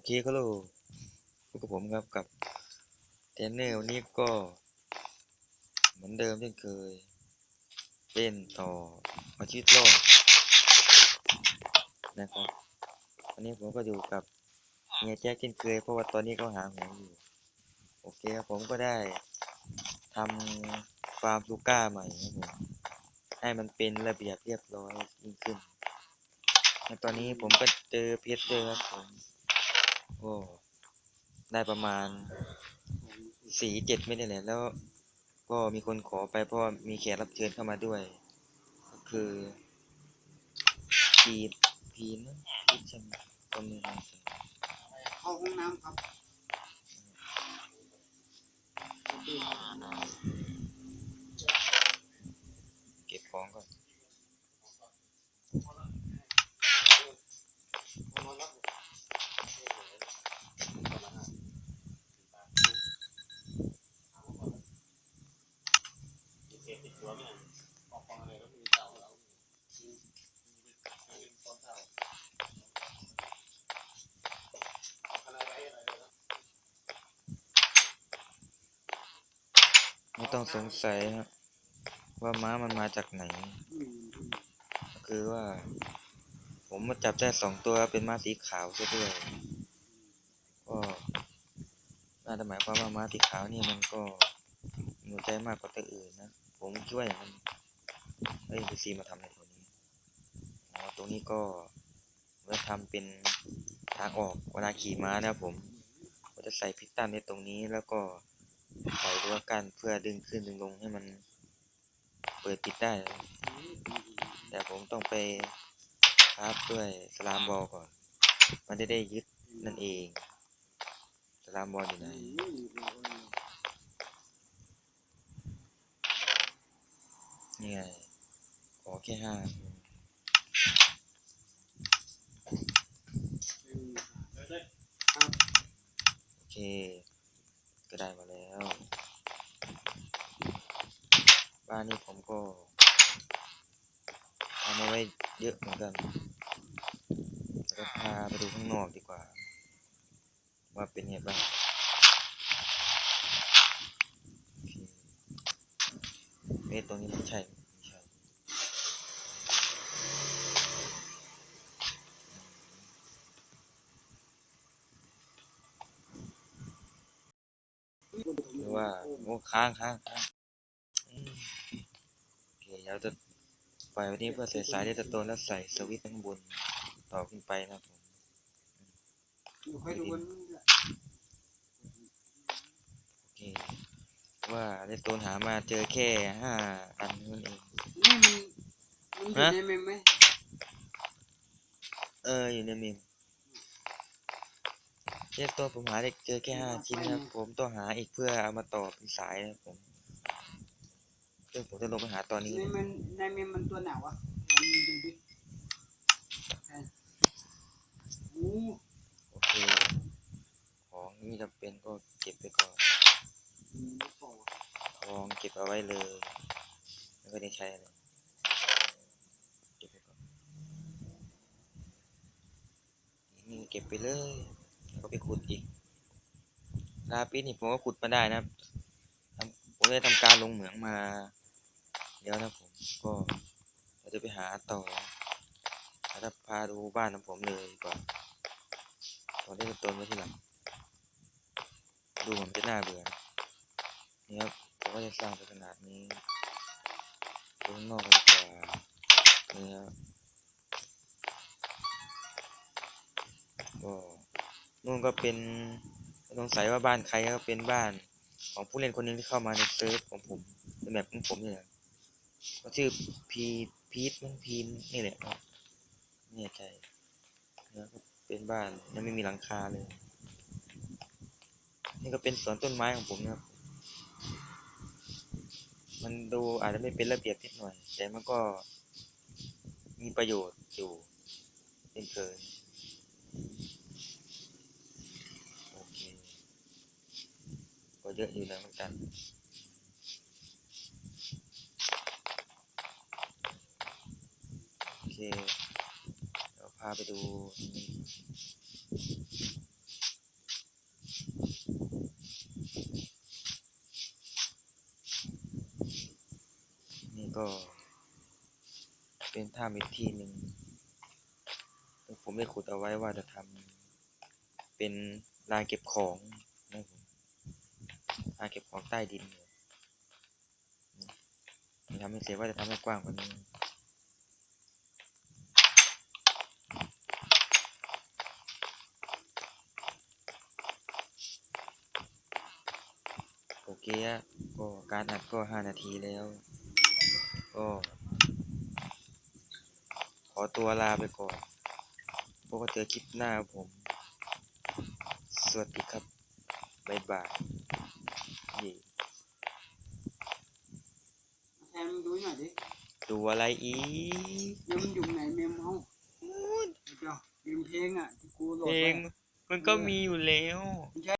อเคก็โลพบกับผมครับกับเทนเนอร์วันนี้ก็ เหมือนเดิมเช่นเคยเป็นต่อมาชีวิตรอดนะครับวันนี้ผมก็อยู่กับเฮียแจ็คเช่นเคยเพราะว่าตอนนี้ก็หาหัวอยู่ โอเคครับผมก็ได้ทำฟาร์มลูก้าใหม่ครับผมให้มันเป็นระเบียบเรียบร้อยยิ่งขึ้นและตอนนี้ผมก็เจอเพชรด้วยครับผม โอ้ได้ประมาณสี่เจ็ดไม่ได้แหละแล้วก็มีคนขอไปเพราะมีแขกรับเชิญเข้ามาด้วย ก็คือพีพีนพีช่ไหมก็ไม่แน่ใจเข้าห้องน้ำครับเก็บของก่อน ไม่ต้องสงสัยครับว่าม้ามันมาจากไหน ก็คือว่า ผมมาจับได้สองตัวเป็นม้าสีขาวซะด้วยก็น่าจะหมายความว่าม้าสีขาวนี่มันก็มีหัวใจมากกว่าตัวอื่นนะ ผมคิดว่าอย่างนั้นเฮ้ยซีมาทำในตัวนี้อ๋อตรงนี้ก็เมื่อทำเป็นทางออกเวลาขี่ม้านะครับผมก็จะใส่พิสตันในตรงนี้แล้วก็ใส่รั้วกันเพื่อดึงขึ้นดึงลงให้มันเปิดปิดได้ แต่ผมต้องไปคราฟด้วยสลามบอลก่อน มันจะได้ยึดนั่นเอง สลามบอลอยู่ไหน นี่ไงขอแค่ห้าโอเค ก็ได้มาแล้ว บ้านนี้ผมก็ทำเอาไว้เยอะเหมือนกันแล้วก็พาไปดูข้างนอกดีกว่า ว่าเป็นไงบ้างโอเค เอ๊ะตรงนี้ไม่ใช่ไม่ใช่หรือว่าโอ้ค้างค้างค้างโอเคเดี๋ยวจะปล่อยไว้นี้เพื่อใส่สายเดตโตนแล้วใส่สวิตช์ข้างบนต่อขึ้นไปนะครับผม อยู่ค่อยดูกัน โอเค ว่าเดตโตนหามาเจอแค่ห้าอันนั่นเอง นี่มันมันอยู่ฮะ ในเมมไหมเอออยู่ในเมมเดตโตนผมหาได้เจอแค่ห้าชิ้นนะครับผมต้องหาอีกเพื่อเอามาต่อเป็นสายนะครับผมซึ่งผมจะลงไปหาตอนนี้ในนะมันในเมมมันตัวไหนวะลองดูดิอะโอ้โอเคของที่จำเป็นก็เก็บไปก่อนมีลูกโป่งท องเก็บเอาไว้เลยไม่ค่อยได้ใช้อะไรเก็บไปก่อนนี่เก็บไปเลยแล้วก็ไปขุดอีกลาปิสนี่ผมก็ขุดมาได้นะครับทำผมได้ทำการลงเหมืองมาเดี๋ยวนะผมก็เราจะไปหาต่อแล้วจะพาดูบ้านของผมเลยก่อนผมได้ต้นไว้ที่หลังดูผมจะน่าเบื่อนะนี่ครับ ผมก็จะสร้างเป็นขนาดนี้ดูข้างนอกกันดีกว่านี่ครับก็นู่นก็เป็นสงสัยว่าบ้านใครก็เป็นบ้านของผู้เล่นคนหนึงที่เข้ามาในเซิร์ฟของผมเป็นแบบของผมนี่แหละก็ชื่อพีพีทมั้งพีนนี่แหละครับไม่แน่ใจนี่ยก็เป็นบ้านยังไม่มีหลังคาเลย นี่ก็เป็นสวนต้นไม้ของผมนะครับ มันดูอาจจะไม่เป็นระเบียบนิดหน่อย แต่มันก็มีประโยชน์อยู่เป็นเคยโอเคก็เยอะอยู่แล้วเหมือนกันโอเคเราพาไปดู ตรงนี้ำอีกที่หนึ่งผมได้ขุดเอาไว้ว่าจะทำเป็นลานเก็บของนะครับผมลานเก็บของใต้ดินนี่ทำให้เสร็ว่าจะทำให้กว้างกว่านี้โอเคก็การอัดก็ห้านาทีแล้ว ก็ ขอตัวลาไปก่อนพบกันเจอคลิปหน้าครับผม สวัสดีครับ บ๊ายบายเย่แทนมึงดูหน่อยดิดูอะไรอีกเมมอยู่ไหนเมมเฮาเดี๋ยวเมมเพลงอะที่กูโหลดเพลไว้ งมันก็มีอยู่แล้วไม่ใช่